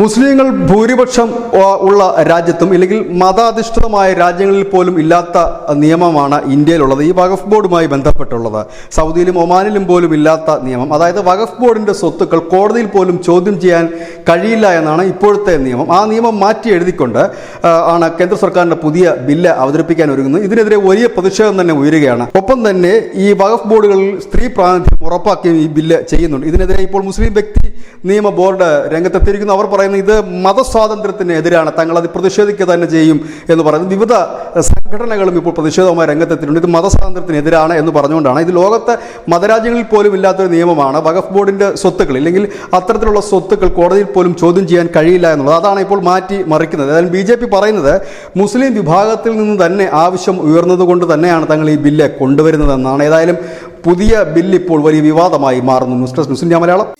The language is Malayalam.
മുസ്ലിങ്ങൾ ഭൂരിപക്ഷം ഉള്ള രാജ്യത്തും ഇല്ലെങ്കിൽ മതാധിഷ്ഠിതമായ രാജ്യങ്ങളിൽ പോലും ഇല്ലാത്ത നിയമമാണ് ഇന്ത്യയിലുള്ളത്. ഈ വഖഫ് ബോർഡുമായി ബന്ധപ്പെട്ടുള്ളത്. സൗദിയിലും ഒമാനിലും പോലും ഇല്ലാത്ത നിയമം. അതായത് വഖഫ് ബോർഡിന്റെ സ്വത്തുക്കൾ കോടതിയിൽ പോലും ചോദ്യം ചെയ്യാൻ കഴിയില്ല എന്നാണ് ഇപ്പോഴത്തെ നിയമം. ആ നിയമം മാറ്റി എഴുതിക്കൊണ്ട് ആണ് കേന്ദ്ര സർക്കാരിന്റെ പുതിയ ബില്ല് അവതരിപ്പിക്കാൻ ഒരുങ്ങുന്നത്. ഇതിനെതിരെ വലിയ പ്രതിഷേധം തന്നെ ഉയരുകയാണ്. ഒപ്പം തന്നെ ഈ വഖഫ് ബോർഡുകളിൽ സ്ത്രീ പ്രാതിനിധ്യം ഉറപ്പാക്കുകയും ഈ ബില്ല് ചെയ്യുന്നുണ്ട്. ഇതിനെതിരെ ഇപ്പോൾ മുസ്ലിം വ്യക്തി നിയമ ബോർഡ് രംഗത്തെത്തിയിരിക്കുന്നു. അവർ പറയുന്നത് ഇത് മതസ്വാതന്ത്ര്യത്തിന് എതിരാണ്. തങ്ങൾ അത് പ്രതിഷേധിക്കുക തന്നെ ചെയ്യും എന്ന് പറയുന്നത് വിവിധ സംഘടനകളും ഇപ്പോൾ പ്രതിഷേധവുമായി രംഗത്തെത്തിയിട്ടുണ്ട്. ഇത് മതസ്വാതന്ത്ര്യത്തിനെതിരാണ് എന്ന് പറഞ്ഞുകൊണ്ടാണ്. ഇത് ലോകത്തെ മതരാജ്യങ്ങളിൽ പോലും ഇല്ലാത്തൊരു നിയമമാണ്. വഖഫ് ബോർഡിന്റെ സ്വത്തുക്കൾ ഇല്ലെങ്കിൽ അത്തരത്തിലുള്ള സ്വത്തുക്കൾ കോടതിയിൽ പോലും ചോദ്യം ചെയ്യാൻ കഴിയില്ല എന്നുള്ളത് അതാണ് ഇപ്പോൾ മാറ്റി മറിക്കുന്നത്. അതായത് ബി ജെ പി പറയുന്നത് മുസ്ലിം വിഭാഗത്തിൽ നിന്ന് തന്നെ ആവശ്യം ഉയർന്നതുകൊണ്ട് തന്നെയാണ് തങ്ങൾ ഈ ബില്ല് കൊണ്ടുവരുന്നതെന്നാണ്. ഏതായാലും പുതിയ ബില്ല് ഇപ്പോൾ വലിയ വിവാദമായി മാറുന്നു. News desk news India Malayalam.